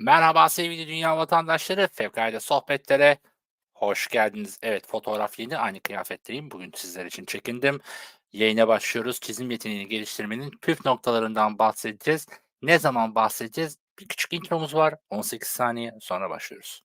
Merhaba sevgili dünya vatandaşları, Fevkalade Sohbetlere hoş geldiniz. Evet, fotoğraf yeni, aynı kıyafetteyim. Bugün sizler için çekindim. Yayına başlıyoruz. Çizim yeteneğini geliştirmenin püf noktalarından bahsedeceğiz. Ne zaman bahsedeceğiz? Bir küçük intromuz var. 18 saniye sonra başlıyoruz.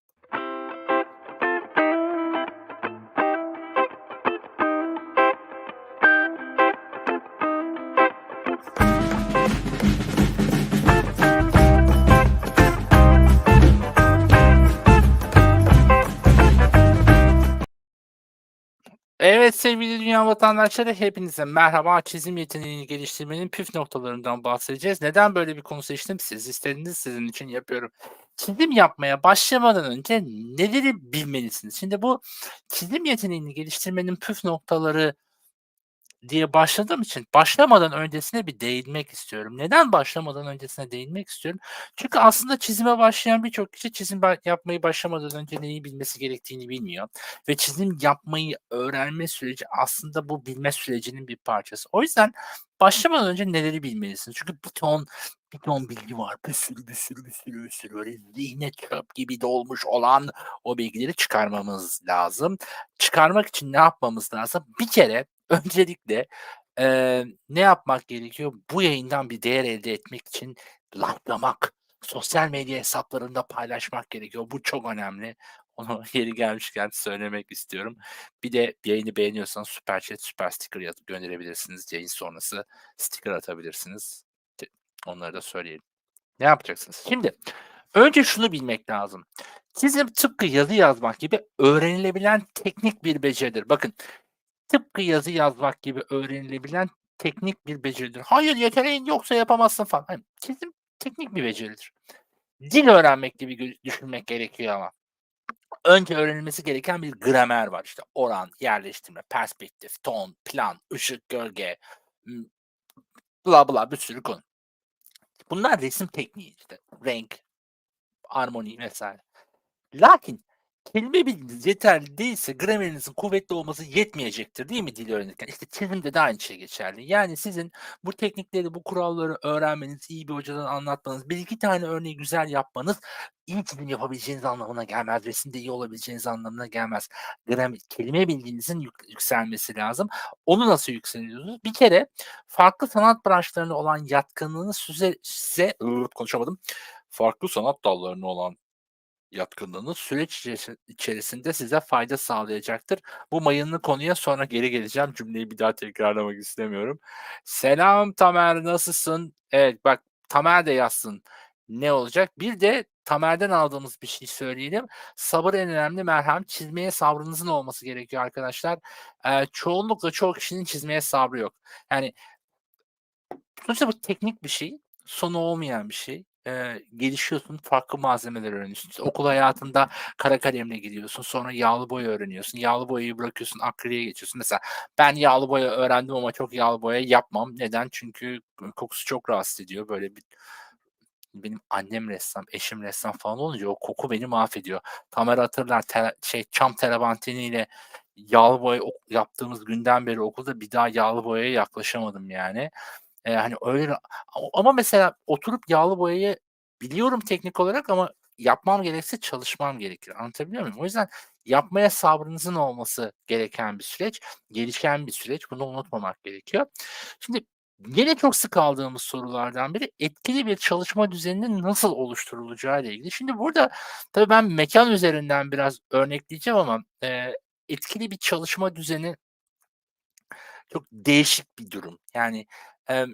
Evet sevgili dünya vatandaşları hepinize merhaba. Çizim yeteneğini geliştirmenin püf noktalarından bahsedeceğiz. Neden böyle bir konu seçtim? Siz istediniz sizin için yapıyorum. Çizim yapmaya başlamadan önce neleri bilmelisiniz? Şimdi bu çizim yeteneğini geliştirmenin püf noktaları diye başladığım için başlamadan öncesine bir değinmek istiyorum. Neden başlamadan öncesine değinmek istiyorum? Çünkü aslında çizime başlayan birçok kişi çizim yapmayı başlamadan önce neyi bilmesi gerektiğini bilmiyor. Ve çizim yapmayı öğrenme süreci aslında bu bilme sürecinin bir parçası. O yüzden başlamadan önce neleri bilmelisiniz? Çünkü bir ton bir ton bilgi var. Bir sürü bir sürü bir sürü bir sürü böyle zihne çöp gibi dolmuş olan o bilgileri çıkarmamız lazım. Çıkarmak için ne yapmamız lazım? Bir kere öncelikle Eee, ne yapmak gerekiyor? Bu yayından bir değer elde etmek için like'lamak, sosyal medya hesaplarında paylaşmak gerekiyor. Bu çok önemli. Onu yeri gelmişken söylemek istiyorum. Bir de yayını beğeniyorsanız süper chat, süper sticker yazıp gönderebilirsiniz. Yayın sonrası sticker atabilirsiniz. Onları da söyleyelim. Ne yapacaksınız? Şimdi önce şunu bilmek lazım. Çizim tıpkı yazı yazmak gibi öğrenilebilen teknik bir beceridir. Bakın tıpkı yazı yazmak gibi öğrenilebilen teknik bir beceridir. Hayır yeteneğin yoksa yapamazsın falan. Hayır, çizim teknik bir beceridir. Dil öğrenmek gibi düşünmek gerekiyor ama. Önce öğrenilmesi gereken bir gramer var. İşte oran, yerleştirme, perspektif, ton, plan, ışık, gölge, bla bla bir sürü konu. Bunlar resim tekniği işte. Renk, armoni vesaire. Lakin kelime bilginiz yeterli değilse gramerinizin kuvvetli olması yetmeyecektir değil mi dil öğrenirken? İşte çizimde de aynı şey geçerli. Yani sizin bu teknikleri, bu kuralları öğrenmeniz, iyi bir hocadan anlatmanız, bir iki tane örneği güzel yapmanız iyi çizim yapabileceğiniz anlamına gelmez. Resimde iyi olabileceğiniz anlamına gelmez. Gramer, kelime bilginizin yük- yükselmesi lazım. Onu nasıl yükseliyorsunuz? Bir kere farklı sanat branşlarına olan yatkınlığınız size, size ıı, konuşamadım. Farklı sanat dallarına olan yatkınlığınız süreç içerisi- içerisinde size fayda sağlayacaktır. Bu mayınlı konuya sonra geri geleceğim. Cümleyi bir daha tekrarlamak istemiyorum. Selam Tamer nasılsın? Evet bak Tamer de yazsın. Ne olacak? Bir de Tamer'den aldığımız bir şey söyleyelim. Sabır en önemli merhem. Çizmeye sabrınızın olması gerekiyor arkadaşlar. Ee, çoğunlukla çoğu kişinin çizmeye sabrı yok. Yani Sonuçta bu teknik bir şey. Sonu olmayan bir şey. Eee, gelişiyorsun, farklı malzemeler öğreniyorsun. İşte okul hayatında kara kalemle gidiyorsun. Sonra yağlı boya öğreniyorsun. Yağlı boyayı bırakıyorsun, akriliğe geçiyorsun. Mesela ben yağlı boya öğrendim ama çok yağlı boya yapmam. Neden? Çünkü kokusu çok rahatsız ediyor. Böyle bir benim annem ressam, eşim ressam falan olunca o koku beni mahvediyor. Tamer hatırlar te- şey çam terebantiniyle yağlı boya yaptığımız günden beri okulda bir daha yağlı boyaya yaklaşamadım yani. Eee, hani öyle ama mesela oturup yağlı boyayı biliyorum teknik olarak ama yapmam gerekse çalışmam gerekir. Anlatabiliyor muyum? O yüzden yapmaya sabrınızın olması gereken bir süreç, gelişen bir süreç. Bunu unutmamak gerekiyor. Şimdi yine çok sık aldığımız sorulardan biri etkili bir çalışma düzeninin nasıl oluşturulacağı ile ilgili. Şimdi burada tabii ben mekan üzerinden biraz örnekleyeceğim ama, eee, etkili bir çalışma düzeni çok değişik bir durum. Yani, emm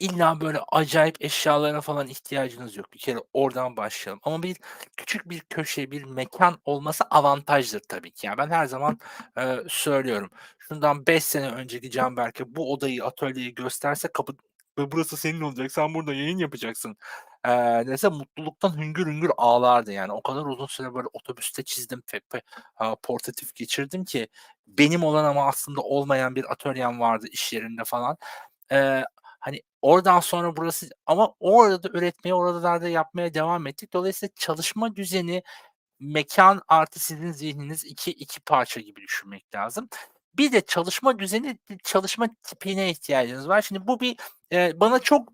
İlla böyle acayip eşyalara falan ihtiyacınız yok. Bir kere oradan başlayalım. Ama bir küçük bir köşe, bir mekan olması avantajdır tabii ki. Yani ben her zaman, eee, söylüyorum. Şundan 5 sene önceki Canberk'e bu odayı, atölyeyi gösterse kapı "Ve burası senin olacak, sen burada yayın yapacaksın." eee, dese mutluluktan hüngür hüngür ağlardı yani. O kadar uzun süre böyle otobüste çizdim, fe pe aaa, portatif geçirdim ki benim olan ama aslında olmayan bir atölyem vardı iş yerinde falan. Eee, hani, oradan sonra burası ama orada da üretmeye, oralarda yapmaya devam ettik. Dolayısıyla çalışma düzeni, mekân artı sizin zihniniz iki iki parça gibi düşünmek lazım. Bir de çalışma düzeni, çalışma tipine ihtiyacınız var. Şimdi bu bir, eee, bana çok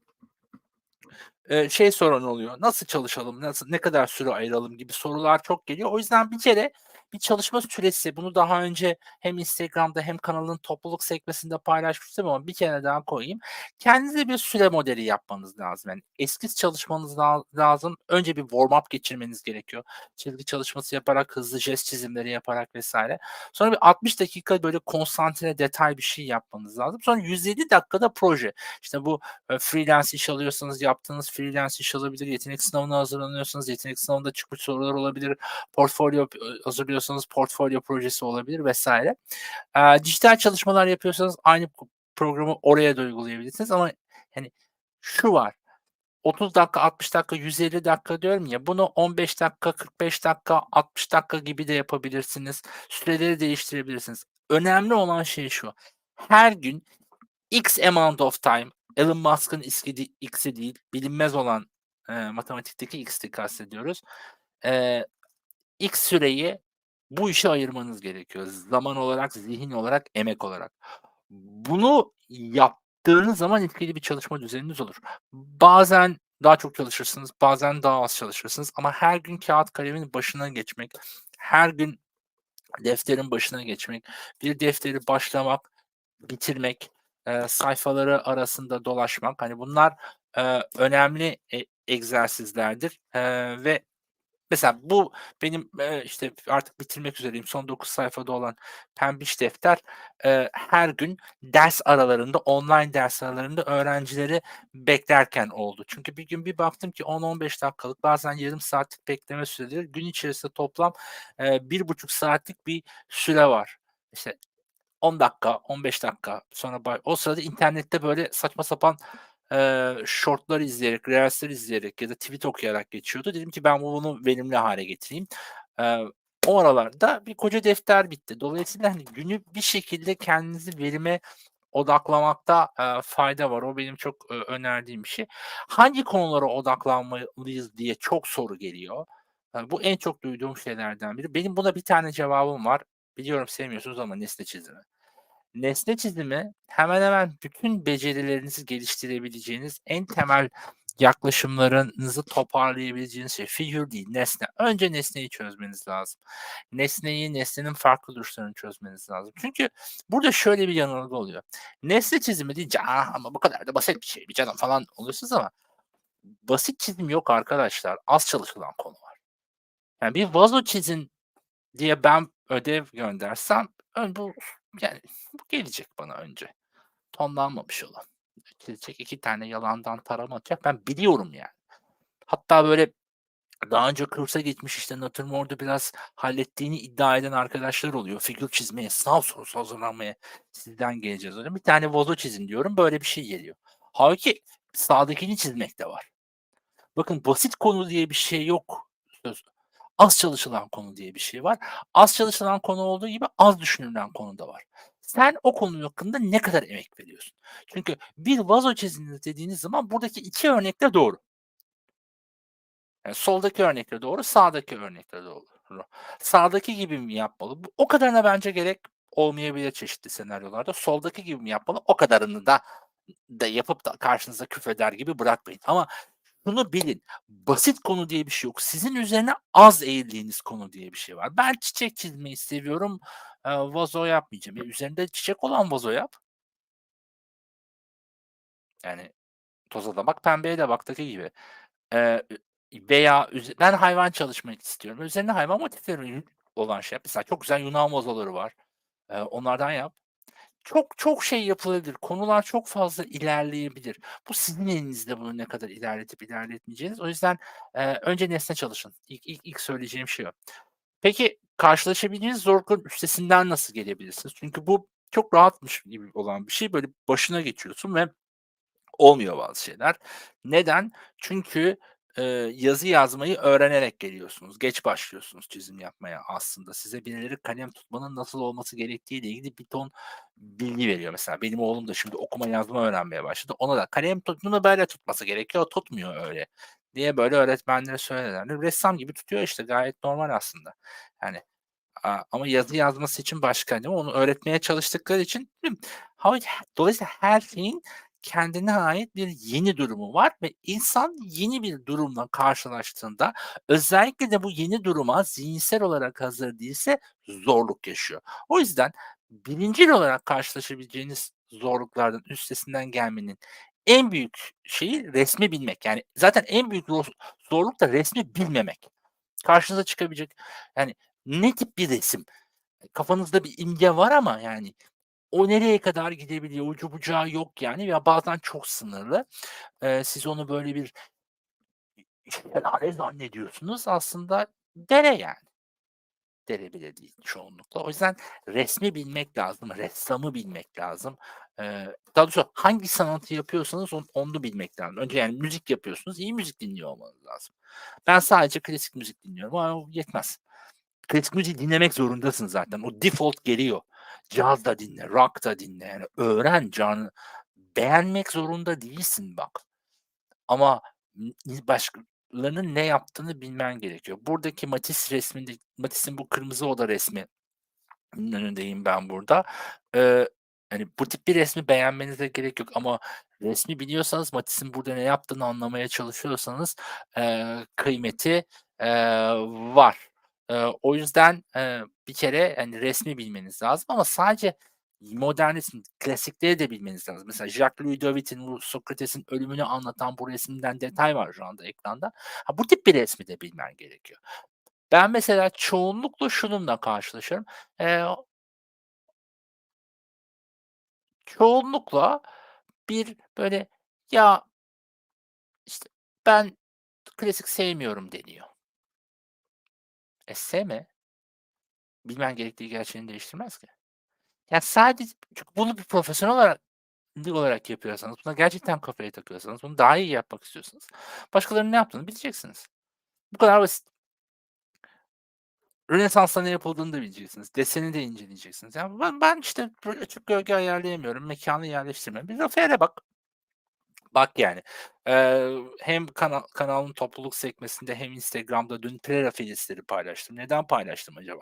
şey soran oluyor, nasıl çalışalım, nasıl ne kadar süre ayıralım gibi sorular çok geliyor. O yüzden bir kere bir çalışma süresi, bunu daha önce hem Instagram'da hem kanalın topluluk sekmesinde paylaşmıştım ama bir kere daha koyayım. Kendinize bir süre modeli yapmanız lazım. Yani eskiz çalışmanız la lazım. Önce bir warm up geçirmeniz gerekiyor. Çizgi çalışması yaparak, hızlı jest çizimleri yaparak vs. Sonra bir 60 dakika böyle konsantre, detay bir şey yapmanız lazım. Sonra 107 dakikada proje. İşte bu, freelance iş alıyorsanız yaptığınız freelance iş olabilir, yetenek sınavına hazırlanıyorsanız yetenek sınavında çıkmış sorular olabilir, portfolyo ııı, hazırlıyorsanız portfolyo projesi olabilir vs. Eee, dijital çalışmalar yapıyorsanız aynı programı oraya da uygulayabilirsiniz ama hani şu var, 30 dakika, 60 dakika, 150 dakika diyorum ya, bunu 15 dakika, 45 dakika, 60 dakika gibi de yapabilirsiniz. Süreleri değiştirebilirsiniz. Önemli olan şey şu, her gün X amount of time, Elon Musk'ın X'i değil, bilinmez olan, eee, matematikteki X'i kastediyoruz. Eee, X süreyi bu işe ayırmanız gerekiyor. Zaman olarak, zihin olarak, emek olarak. Bunu yaptığınız zaman etkili bir çalışma düzeniniz olur. Bazen daha çok çalışırsınız, bazen daha az çalışırsınız ama her gün kağıt kalemin başına geçmek, her gün defterin başına geçmek, bir defteri başlamak, bitirmek, eee, sayfaları arasında dolaşmak, hani bunlar, eee, önemli e egzersizlerdir, eee, ve mesela bu benim, eee, işte artık bitirmek üzereyim, son 9 sayfada olan pembiş defter, eee, her gün ders aralarında, online ders aralarında öğrencileri beklerken oldu. Çünkü bir gün bir baktım ki 10-15 dakikalık, bazen yarım saatlik bekleme süreleri, gün içerisinde toplam, eee, 1,5 saatlik bir süre var. İşte 10 dakika, 15 dakika sonra bay o sırada internette böyle saçma sapan, eee, short'lar izleyerek, reels'ler izleyerek ya da tweet okuyarak geçiyordu. Dedim ki ben bunu verimli hâle getireyim. Eee, o aralarda bir koca defter bitti. Dolayısıyla hani günü bir şekilde kendinizi verime odaklamakta, eee, fayda var. O benim çok, eee, önerdiğim bir şey. Hangi konulara odaklanmalıyız diye çok soru geliyor. Eee, bu en çok duyduğum şeylerden biri. Benim buna bir tane cevabım var. Biliyorum sevmiyorsunuz ama nesne çizimi. Nesne çizimi hemen hemen bütün becerilerinizi geliştirebileceğiniz en temel yaklaşımlarınızı toparlayabileceğiniz şey. Figür değil, nesne. Önce nesneyi çözmeniz lazım. Nesneyi, nesnenin farklı duruşlarını çözmeniz lazım. Çünkü burada şöyle bir yanılgı oluyor. Nesne çizimi deyince, "Ah, ama bu kadar da basit bir şey mi canım?" falan oluyorsunuz ama basit çizim yok arkadaşlar. Az çalışılan konu var. Yani bir vazo çizin diye ben ödev göndersem ön bu yani bu gelecek bana önce. Tonlanmamış olan. Çizecek 2 tane yalandan tarama atacak. Ben biliyorum yani. Hatta böyle daha önce kursa gitmiş, işte natürmort'u biraz hallettiğini iddia eden arkadaşlar oluyor. Figür çizmeye, sınav sorusu hazırlanmaya sizden geleceğiz hocam. Bir tane vazo çizin diyorum, böyle bir şey geliyor. Hâlbuki sağdakini çizmek de var. Bakın basit konu diye bir şey yok. Söz az çalışılan konu diye bir şey var. Az çalışılan konu olduğu gibi az düşünülen konu da var. Sen o konu hakkında ne kadar emek veriyorsun? Çünkü bir vazo çiziniz dediğiniz zaman buradaki 2 örnek de doğru. Yani soldaki örnek de doğru, sağdaki örnek de doğru. Sağdaki gibi mi yapmalı? O kadarına bence gerek olmayabilir çeşitli senaryolarda. Soldaki gibi mi yapmalı? O kadarını da da yapıp da karşınıza küfreder gibi bırakmayın. Ama şunu bilin, basit konu diye bir şey yok. Sizin üzerine az eğildiğiniz konu diye bir şey var. Ben çiçek çizmeyi seviyorum, eee, vazo yapmayacağım. E, üzerinde çiçek olan vazo yap. Yani toza da bak, pembeye de baktaki gibi. Ü veya ben hayvan çalışmak istiyorum. Üzerine hayvan motifleri olan şey yap. Mesela çok güzel Yunan vazoları var. Eee, onlardan yap. Çok çok şey yapılabilir. Konular çok fazla ilerleyebilir. Bu sizin elinizde bunu ne kadar ilerletip ilerletmeyeceğiniz. O yüzden, eee, önce nesne çalışın. İlk ilk ilk söyleyeceğim şey o. Peki karşılaşabildiğiniz zorlukların üstesinden nasıl gelebilirsiniz? Çünkü bu çok rahatmış gibi olan bir şey. Böyle başına geçiyorsun ve olmuyor bazı şeyler. Neden? Çünkü, eee, yazı yazmayı öğrenerek geliyorsunuz. Geç başlıyorsunuz çizim yapmaya aslında. Size birileri kalem tutmanın nasıl olması gerektiğiyle ilgili bir ton bilgi veriyor. Mesela benim oğlum da şimdi okuma yazma öğrenmeye başladı. Ona da kalem tut bunu böyle tutması gerekiyor, tutmuyor öyle diye böyle öğretmenlere söylerlerdi. Ressam gibi tutuyor işte gayet normal aslında. Yani, ama yazı yazması için başka, değil mi? Onu öğretmeye çalıştıkları için Dolayısıyla her şeyin kendine ait bir yeni durumu var ve insan yeni bir durumla karşılaştığında özellikle de bu yeni duruma zihinsel olarak hazır değilse zorluk yaşıyor. O yüzden birincil olarak karşılaşabileceğiniz zorluklardan üstesinden gelmenin en büyük şeyi resmi bilmek. Yani zaten en büyük zor zorluk da resmi bilmemek. Karşınıza çıkabilecek yani ne tip bir resim? Kafanızda bir imge var ama yani o nereye kadar gidebiliyor? Ucu bucağı yok yani ya bazen çok sınırlı. Eee, siz onu böyle bir şelale zannediyorsunuz. Aslında dere yani. Dere bile değil çoğunlukla. O yüzden resmi bilmek lazım, ressamı bilmek lazım. Eee, daha doğrusu hangi sanatı yapıyorsanız on onu bilmek lazım. Önce yani müzik yapıyorsunuz, iyi müzik dinliyor olmanız lazım. Ben sadece klasik müzik dinliyorum ama o yetmez. Klasik müziği dinlemek zorundasın zaten. O default geliyor. Caz da dinle, rock da dinle. Yani öğren canı. Beğenmek zorunda değilsin bak. Ama başkalarının ne yaptığını bilmen gerekiyor. Buradaki Matisse resminde Matisse'in bu Kırmızı Oda resminin önündeyim ben burada. Eee, hani bu tip bir resmi beğenmenize gerek yok ama resmi biliyorsanız Matisse'in burada ne yaptığını anlamaya çalışıyorsanız, eee, kıymeti, eee, var. Eee, o yüzden, eee, bir kere, hani, resmi bilmeniz lazım ama sadece modernizm, klasikleri de bilmeniz lazım. Mesela Jacques-Louis David'in bu Sokrates'in ölümünü anlatan bu resimden detay var şu anda ekranda. Ha, bu tip bir resmi de bilmen gerekiyor. Ben mesela çoğunlukla şununla karşılaşıyorum. Eee çoğunlukla bir böyle, "Ya" işte, "Ben klasik sevmiyorum." deniyor. E, sevme. Bilmen gerektiği gerçeğini değiştirmez ki. Ya, sadece çünkü bunu bir profesyonel olarak olarak yapıyorsanız, buna gerçekten kafayı takıyorsanız, bunu daha iyi yapmak istiyorsanız başkalarının ne yaptığını bileceksiniz. Bu kadar basit. Rönesans'ta ne yapıldığını da bileceksiniz. Deseni de inceleyeceksiniz. Ya, ben ben, işte, açık gölge ayarlayamıyorum, mekânı yerleştiremiyorum. Bir Rafael'e bak. Bak yani. Eee, hem kana kanalın topluluk sekmesinde hem Instagram'da dün prerafaelistleri paylaştım. Neden paylaştım acaba?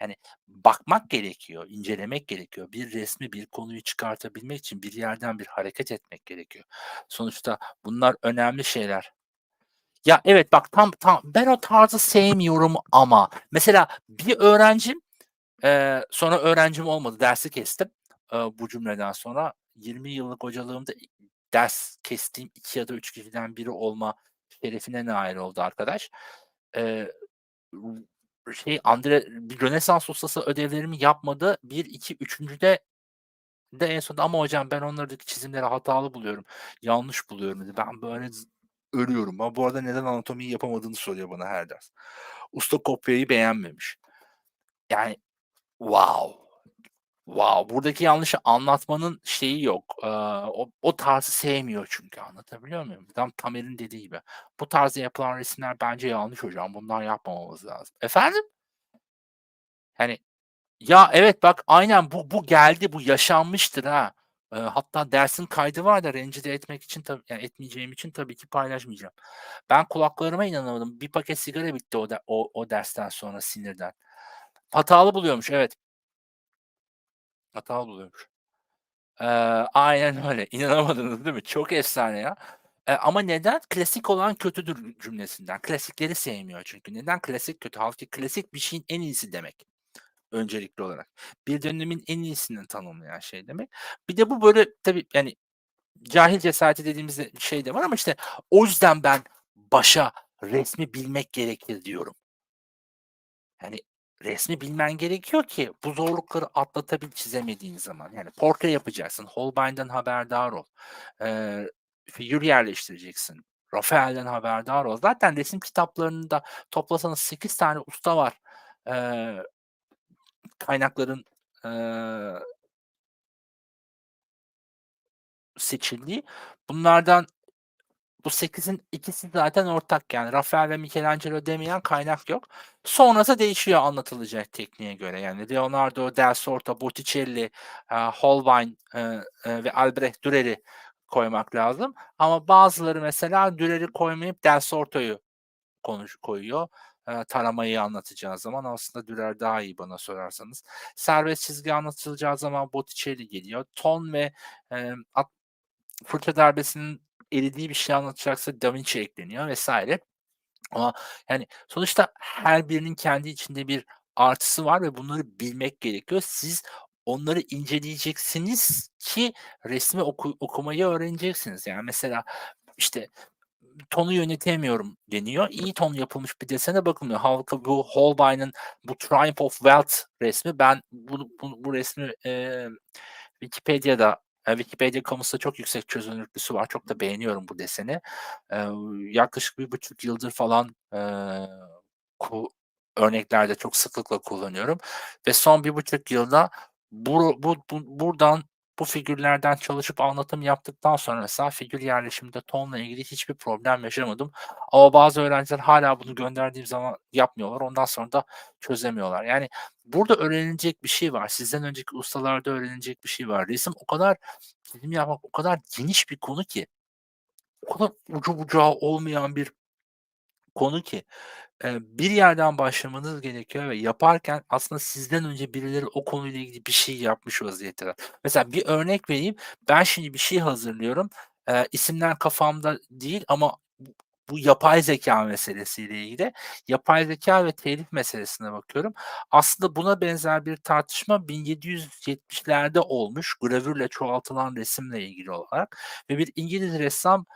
Yani bakmak gerekiyor, incelemek gerekiyor. Bir resmi, bir konuyu çıkartabilmek için bir yerden bir hareket etmek gerekiyor. Sonuçta bunlar önemli şeyler. Ya, evet, bak tam tam ben o tarzı sevmiyorum ama mesela bir öğrencim, eee, sonra öğrencim olmadı, dersi kestim, eee, bu cümleden sonra. 20 yıllık hocalığımda ders kestiğim 2 ya da 3 kişiden biri olma şerefine nail oldu arkadaş. Eee, şey, Andre bir Rönesans ustası ödevlerimi yapmadı. 1, 2, 3'üncüde de en sonunda "Ama hocam ben onlardaki çizimleri hatalı buluyorum, yanlış buluyorum." dedi. Ben böyle ölüyorum. Ama bu arada neden anatomiyi yapamadığını soruyor bana her ders. Usta kopyayı beğenmemiş. Yani wow, wow! Buradaki yanlışı anlatmanın şeyi yok. Eee, o o tarzı sevmiyor çünkü. Anlatabiliyor muyum? Tam Tamer'in dediği gibi. "Bu tarzda yapılan resimler bence yanlış hocam. Bunlar yapmamamız lazım." Efendim? Hani, ya, evet, bak aynen bu bu geldi, bu yaşanmıştır ha. Eee, hatta dersin kaydı var da rencide etmek için tabii yani etmeyeceğim için tabii ki paylaşmayacağım. Ben kulaklarıma inanamadım. Bir paket sigara bitti o de o o dersten sonra sinirden. Hatalı buluyormuş, evet. Hatalı buluyormuş. Eee, aynen öyle. İnanamadınız değil mi? Çok efsane ya. Eee, ama neden? "Klasik olan kötüdür." cümlesinden. Klasikleri sevmiyor çünkü. Neden klasik kötü? Hâlbuki klasik bir şeyin en iyisi demek öncelikli olarak. Bir dönemin en iyisini tanımlayan şey demek. Bir de bu böyle tabii yani cahil cesareti dediğimiz de şey de var ama işte o yüzden ben başa resmi bilmek gerekir diyorum. Yani resmi bilmen gerekiyor ki bu zorlukları atlatabil çizemediğin zaman. Yani portre yapacaksın, Holbein'den haberdar ol. Eee, figür yerleştireceksin, Rafael'den haberdar ol. Zaten resim kitaplarında toplasanız 8 tane usta var. Eee, kaynakların, eee seçildiği. Bunlardan bu 8'in ikisi zaten ortak yani. Rafael ve Michelangelo demeyen kaynak yok. Sonrası değişiyor anlatılacak tekniğe göre. Yani Leonardo del Sorto, Botticelli, eee, Holbein, eee, eee, ve Albrecht Dürer'i koymak lazım. Ama bazıları mesela Dürer'i koymayıp del Sorto'yu konuş koyuyor. Taramayı anlatacağı zaman aslında Dürer daha iyi bana sorarsanız. Serbest çizgi anlatılacağı zaman Botticelli geliyor. Ton ve, fırça darbesinin eridiği bir şey anlatacaksa Da Vinci ekleniyor vs. Ama, yani, sonuçta her birinin kendi içinde bir artısı var ve bunları bilmek gerekiyor. Siz onları inceleyeceksiniz ki resmi oku okumayı öğreneceksiniz. Yani, mesela, işte, "Tonu yönetemiyorum." deniyor. İyi ton yapılmış bir desene bakılmıyor. Halbuki bu Holbein'in bu Triumph of Wealth resmi ben bunu bu bu resmi, eee, Wikipedia'da, eee, Wikipedia kamusunda çok yüksek çözünürlüklüsü var. Çok da beğeniyorum bu deseni. Yaklaşık 1,5 yıldır falan, örneklerde çok sıklıkla kullanıyorum ve son 1,5 yılda buru bu bu buradan, bu figürlerden çalışıp anlatım yaptıktan sonra mesela figür yerleşiminde tonla ilgili hiçbir problem yaşamadım. Ama bazı öğrenciler hâlâ bunu gönderdiğim zaman yapmıyorlar. Ondan sonra da çözemiyorlar. Yani, burada öğrenilecek bir şey var. Sizden önceki ustalarda öğrenilecek bir şey var. Resim o kadar çizim yapmak o kadar geniş bir konu ki, o kadar ucu bucağı olmayan bir konu ki, bir yerden başlamanız gerekiyor ve yaparken aslında sizden önce birileri o konuyla ilgili bir şey yapmış vaziyetteler. Mesela bir örnek vereyim. Ben şimdi bir şey hazırlıyorum. Eee, isimler kafamda değil ama bu yapay zekâ meselesiyle ilgili. Yapay zekâ ve telif meselesine bakıyorum. Aslında buna benzer bir tartışma 1770'lerde olmuş gravürle çoğaltılan resimle ilgili olarak ve bir İngiliz ressam,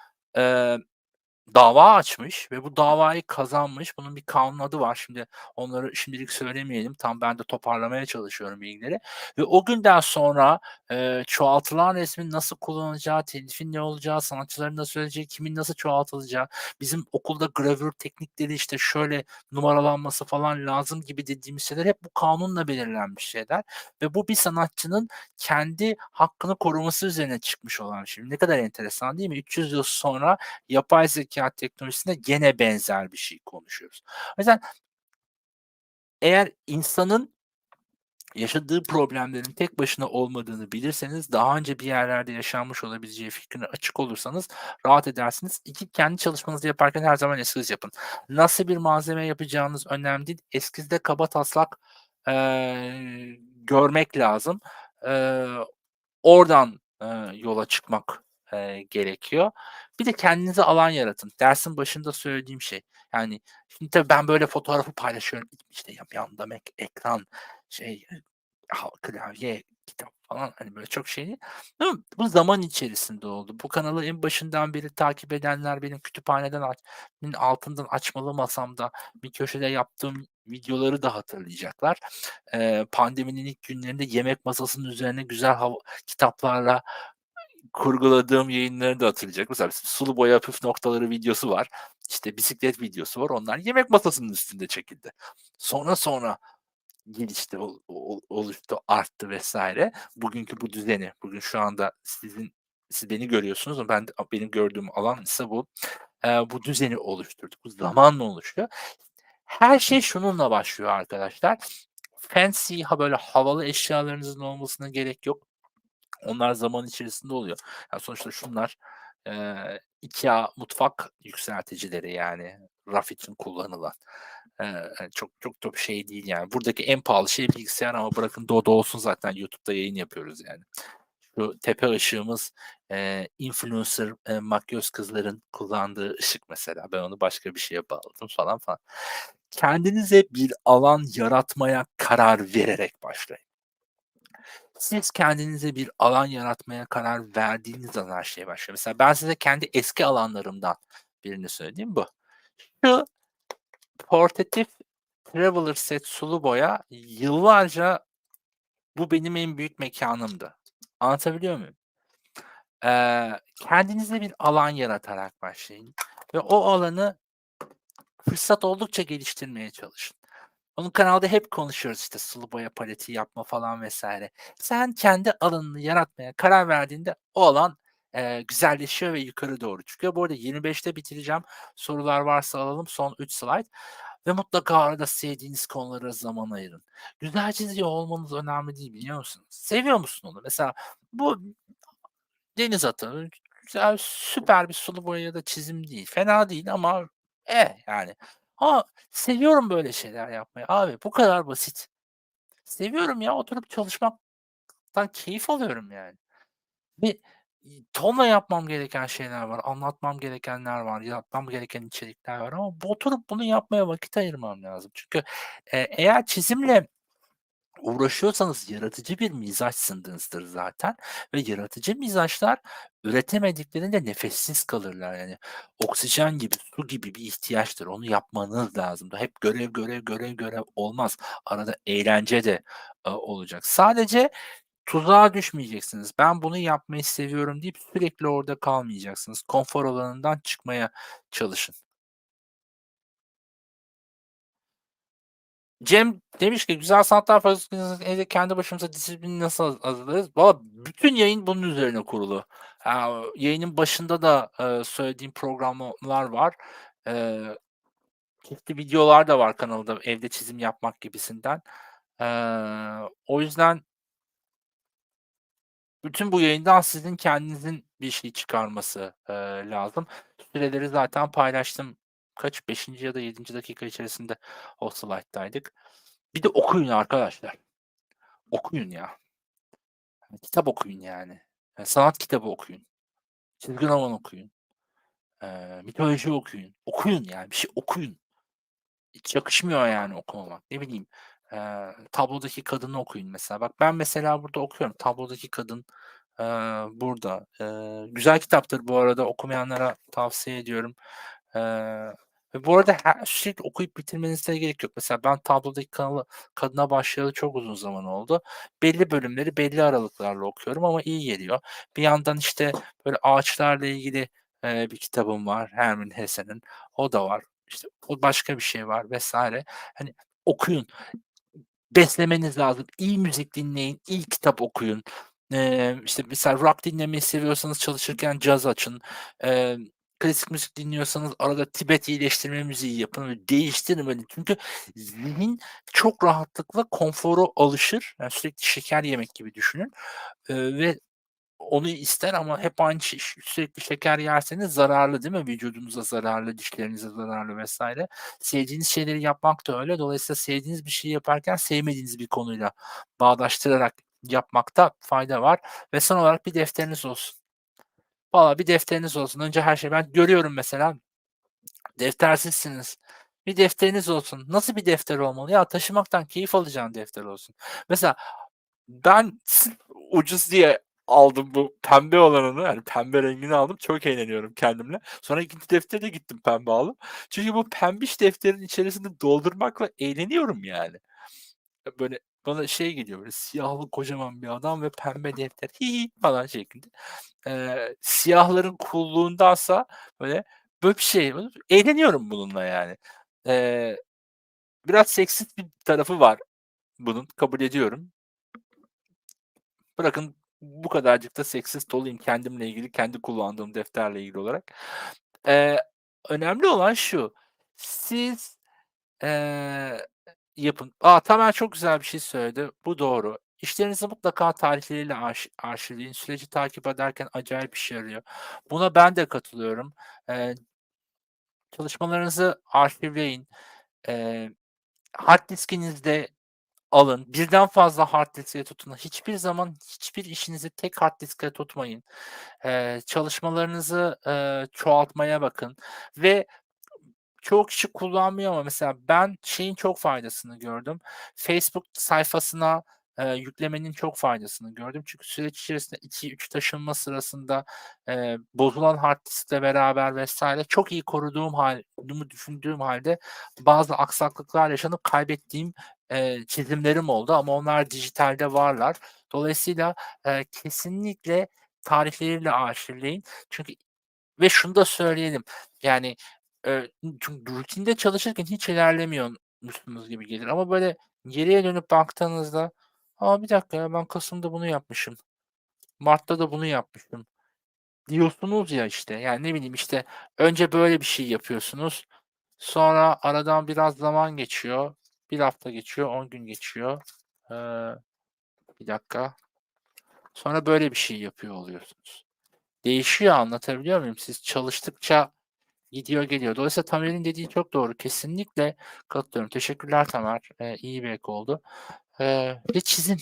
dava açmış ve bu davayı kazanmış. Bunun bir kanun adı var. Şimdi onları şimdilik söylemeyelim. Tam ben de toparlamaya çalışıyorum bilgileri ve o günden sonra, eee, çoğaltılan resmin nasıl kullanılacağı, telifin ne olacağı, sanatçıların nasıl öleceği, kimin nasıl çoğaltılacağı, bizim okulda gravür teknikleri, işte, şöyle numaralanması falan lazım gibi dediğimiz şeyler hep bu kanunla belirlenmiş şeyler ve bu bir sanatçının kendi hakkını koruması üzerine çıkmış olan şey. Ne kadar enteresan değil mi? 300 yıl sonra yapay zekâ teknolojisinde gene benzer bir şey konuşuyoruz. O yüzden eğer insanın yaşadığı problemlerin tek başına olmadığını bilirseniz, daha önce bir yerlerde yaşanmış olabileceği fikrine açık olursanız rahat edersiniz. 2 kendi çalışmanızı yaparken her zaman eskiz yapın. Nasıl bir malzeme yapacağınız önemli değil. Eskizde kabataslak, eee, görmek lazım. Eee, oradan, eee, yola çıkmak, eee, gerekiyor. Bir de kendinize alan yaratın. Dersin başında söylediğim şey. Yani, şimdi tabii ben böyle fotoğrafı paylaşıyorum. İşte, ya yanımda mek ekran, şey, klavye, kitap falan, hani, böyle çok şey mi? Bu zaman içerisinde oldu. Bu kanalı en başından beri takip edenler benim kütüphaneden aç ın altından açmalı masamda bir köşede yaptığım videoları da hatırlayacaklar. Eee, pandeminin ilk günlerinde yemek masasının üzerine güzel hava kitaplarla kurguladığım yayınları da hatırlayacak. Mesela sulu boya püf noktaları videosu var. İşte, bisiklet videosu var. Onlar yemek masasının üstünde çekildi. Sonra sonra gelişti, ol ol oluştu, arttı vs. Bugünkü bu düzeni, bugün şu anda sizin siz beni görüyorsunuz ama ben benim gördüğüm alan ise bu. Eee, bu düzeni oluşturduk. Bu zamanla oluşuyor. Her şey şununla başlıyor arkadaşlar. Fancy, ha böyle havalı eşyalarınızın olmasına gerek yok. Onlar zaman içerisinde oluyor. Ya, sonuçta şunlar, eee, IKEA mutfak yükselticileri, yani, raf için kullanılan. Eee, çok çok bir şey değil, yani. Buradaki en pahalı şey bilgisayar ama bırakın Dodo olsun zaten YouTube'da yayın yapıyoruz, yani. Şu tepe ışığımız, eee, influencer, eee, makyöz kızların kullandığı ışık mesela. Ben onu başka bir şeye bağladım falan falan. Kendinize bir alan yaratmaya karar vererek başlayın. Siz kendinize bir alan yaratmaya karar verdiğiniz an her şey başlıyor. Mesela ben size kendi eski alanlarımdan birini söyleyeyim, bu. Şu portatif traveler set sulu boya yıllarca bu benim en büyük mekânımdı. Anlatabiliyor muyum? Eee, kendinize bir alan yaratarak başlayın ve o alanı fırsat oldukça geliştirmeye çalışın. Onu kanalda hep konuşuyoruz, işte, sulu boya paleti yapma falan vs. Sen kendi alanını yaratmaya karar verdiğinde o alan, eee, güzelleşiyor ve yukarı doğru çıkıyor. Bu arada 25'te bitireceğim. Sorular varsa alalım. Son 3 slayt ve mutlaka arada sevdiğiniz konulara zaman ayırın. Güzel çiziyor olmanız önemli değil, biliyor musunuz? Seviyor musun onu? Mesela bu deniz atı, güzel, süper bir sulu boya ya da çizim değil. Fena değil ama eh, yani. Ama seviyorum böyle şeyler yapmayı abi. Bu kadar basit. Seviyorum ya, oturup çalışmaktan keyif alıyorum yani. Ve tonla yapmam gereken şeyler var, anlatmam gerekenler var, yapmam gereken içerikler var ama oturup bunu yapmaya vakit ayırmam lazım. Çünkü, eee, eğer çizimle uğraşıyorsanız yaratıcı bir mizaçsınızdır zaten ve yaratıcı mizaçlar üretemediklerinde nefessiz kalırlar. Yani oksijen gibi, su gibi bir ihtiyaçtır. Onu yapmanız lazım. Hep görev, görev, görev, görev olmaz. Arada eğlence de, eee, olacak. Sadece tuzağa düşmeyeceksiniz. "Ben bunu yapmayı seviyorum." deyip sürekli orada kalmayacaksınız. Konfor alanından çıkmaya çalışın. Cem demiş ki "Güzel Sanatlar Fakültesi'nde kendi başımıza disiplini nasıl haz hazırlarız?" Valla bütün yayın bunun üzerine kurulu. Aaa, yayının başında da, eee, söylediğim programlar var. Eee, çeşitli videolar da var kanalda evde çizim yapmak gibisinden. Eee, o yüzden bütün bu yayından sizin kendinizin bir şey çıkarması, eee, lazım. Süreleri zaten paylaştım. Kaç? 5'inci ya da 7'nci dakika içerisinde o slayttaydık. Bir de okuyun arkadaşlar. Okuyun ya. Hani kitap okuyun yani. Eee, sanat kitabı okuyun. Çizgi roman okuyun. Eee, mitoloji okuyun. Okuyun yani, bir şey okuyun. Hiç yakışmıyor yani okumamak. Ne bileyim, eee, Tablodaki Kadın'ı okuyun mesela. Bak ben mesela burada okuyorum. Tablodaki Kadın, eee, burada. Eee, güzel kitaptır bu arada. Okumayanlara tavsiye ediyorum. Eee, ve bu arada her sürekli okuyup bitirmenize gerek yok. Mesela ben Tablodaki Kanalı Kadın'a başlayalı çok uzun zaman oldu. Belli bölümleri belli aralıklarla okuyorum ama iyi geliyor. Bir yandan, işte, böyle ağaçlarla ilgili, eee, bir kitabım var Hermann Hesse'nin. O da var. İşte, o başka bir şey var vs. Hani okuyun. Beslemeniz lazım. İyi müzik dinleyin, iyi kitap okuyun. Eee, işte, mesela rock dinlemeyi seviyorsanız çalışırken caz açın. Eee, klasik müzik dinliyorsanız arada Tibet iyileştirme müziği yapın değiştirin böyle. Çünkü zihin çok rahatlıkla konfora alışır. Yani sürekli şeker yemek gibi düşünün, eee, ve onu ister ama hep aynı şey sürekli şeker yerseniz zararlı değil mi? Vücudunuza zararlı, dişlerinize zararlı vs. Sevdiğiniz şeyleri yapmak da öyle. Dolayısıyla sevdiğiniz bir şeyi yaparken sevmediğiniz bir konuyla bağdaştırarak yapmakta fayda var ve son olarak bir defteriniz olsun. Valla bir defteriniz olsun. Önce her şey Ben görüyorum mesela deftersizsiniz. Bir defteriniz olsun. Nasıl bir defter olmalı? Ya taşımaktan keyif alacağın defter olsun. Mesela ben ucuz diye aldım bu pembe olanını, hani pembe rengini aldım. Çok eğleniyorum kendimle. Sonra 2'nci defteri de gittim pembe aldım. Çünkü bu pembiş defterin içerisinde doldurmakla eğleniyorum yani. Böyle bana şey geliyor, böyle siyahlı kocaman bir adam ve pembe defter, hi falan şeklinde. Eee, siyahların cool'luğundansa böyle, böyle bir şey, eğleniyorum bununla yani. Eee, biraz seksist bir tarafı var bunun, kabul ediyorum. Bırakın bu kadarcık da seksist olayım kendimle ilgili, kendi kullandığım defterle ilgili olarak. Eee, önemli olan şu: Siz, eee, yapın. A, Tamer çok güzel bir şey söyledi. Bu doğru. İşlerinizi mutlaka tarihleriyle arşi arşivleyin. Süreci takip ederken acayip işe yarıyor. Buna ben de katılıyorum. Eee çalışmalarınızı arşivleyin. Eee, hard diskinizde alın. Birden fazla hard diskte tutun. Hiçbir zaman hiçbir işinizi tek hard diskte tutmayın. Eee, çalışmalarınızı, eee, çoğaltmaya bakın ve çoğu kişi kullanmıyor ama mesela ben şeyin çok faydasını gördüm. Facebook sayfasına, eee, yüklemenin çok faydasını gördüm. Çünkü süreç içerisinde 2-3 taşınma sırasında, eee, bozulan hard diskle beraber vs. çok iyi koruduğum hâl düşündüğüm hâlde bazı aksaklıklar yaşanıp kaybettiğim, eee, çizimlerim oldu ama onlar dijitalde varlar. Dolayısıyla, eee, kesinlikle tarihleriyle arşivleyin. Çünkü ve şunu da söyleyelim, yani, çünkü rutinde çalışırken hiç ilerlemiyormuşsunuz gibi gelir ama böyle geriye dönüp baktığınızda, "A, bir dakika ya, ben kasımda bunu yapmışım. Mart'ta da bunu yapmışım." diyorsunuz ya işte. Yani ne bileyim, işte, önce böyle bir şey yapıyorsunuz. Sonra aradan biraz zaman geçiyor. 1 hafta geçiyor, 10 gün geçiyor. Eee, bir dakika. Sonra böyle bir şey yapıyor oluyorsunuz. Değişiyor, anlatabiliyor muyum? Siz çalıştıkça gidiyor, geliyor. Dolayısıyla Tamer'in dediği çok doğru. Kesinlikle katılıyorum. Teşekkürler Tamer. Eee, iyi bir ek oldu. Eee, ve çizin.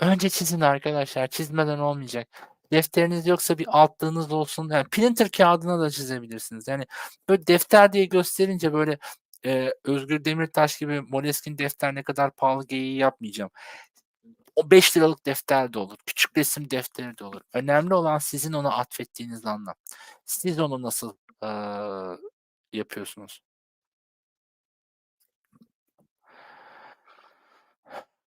Önce çizin arkadaşlar. Çizmeden olmayacak. defteriniz yoksa bir altlığınız olsun. Yani printer kağıdına da çizebilirsiniz. Yani böyle defter diye gösterince böyle, eee, Özgür Demirtaş gibi Moleskine defter ne kadar pahalı geyiği yapmayacağım. O ₺5'lık defter de olur. Küçük resim defteri de olur. Önemli olan sizin ona atfettiğiniz anlam. Siz onu nasıl, eee, yapıyorsunuz?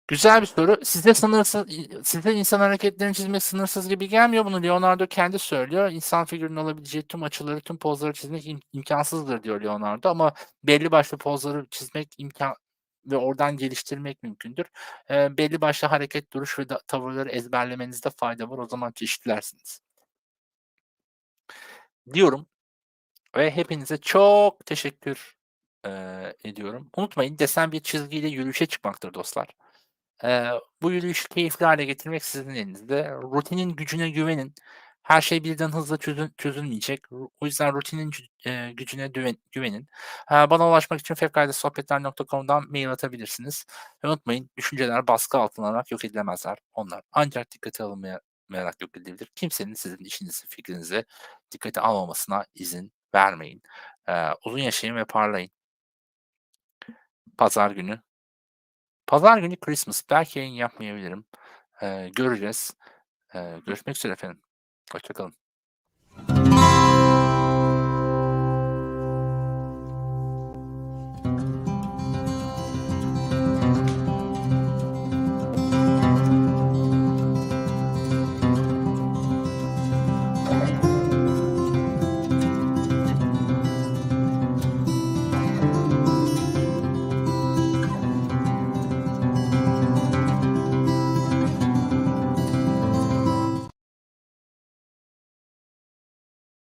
Güzel bir soru. Size sınırsız size insan hareketlerini çizmek sınırsız gibi gelmiyor. Bunu Leonardo kendi söylüyor. İnsan figürünün alabileceği tüm açıları, tüm pozları çizmek im imkânsızdır diyor Leonardo ama belli başlı pozları çizmek imkân ve oradan geliştirmek mümkündür. Eee, belli başlı hareket, duruş ve da tavırları ezberlemenizde fayda var. O zaman çeşitlersiniz. Diyorum ve hepinize çok teşekkür, eee, ediyorum. Unutmayın desen bir çizgiyle yürüyüşe çıkmaktır dostlar. Eee, bu yürüyüşü keyifli hâle getirmek sizin elinizde. Rutinin gücüne güvenin. Her şey birden hızla çözün çözülmeyecek. O yüzden rutinin eee, gücüne güvenin. Eee, bana ulaşmak için fevkaladesohbetler.com'dan mail atabilirsiniz ve unutmayın düşünceler baskı altına alarak yok edilemezler. Onlar ancak dikkate alınmaya mayarak yok edilebilir. Kimsenin sizin işinizi, fikrinizi dikkate almamasına izin vermeyin. Eee, uzun yaşayın ve parlayın. Pazar günü Pazar günü Christmas. Belki yayın yapmayabilirim. Eee, göreceğiz. Eee, görüşmek üzere efendim. Hoşça kalın.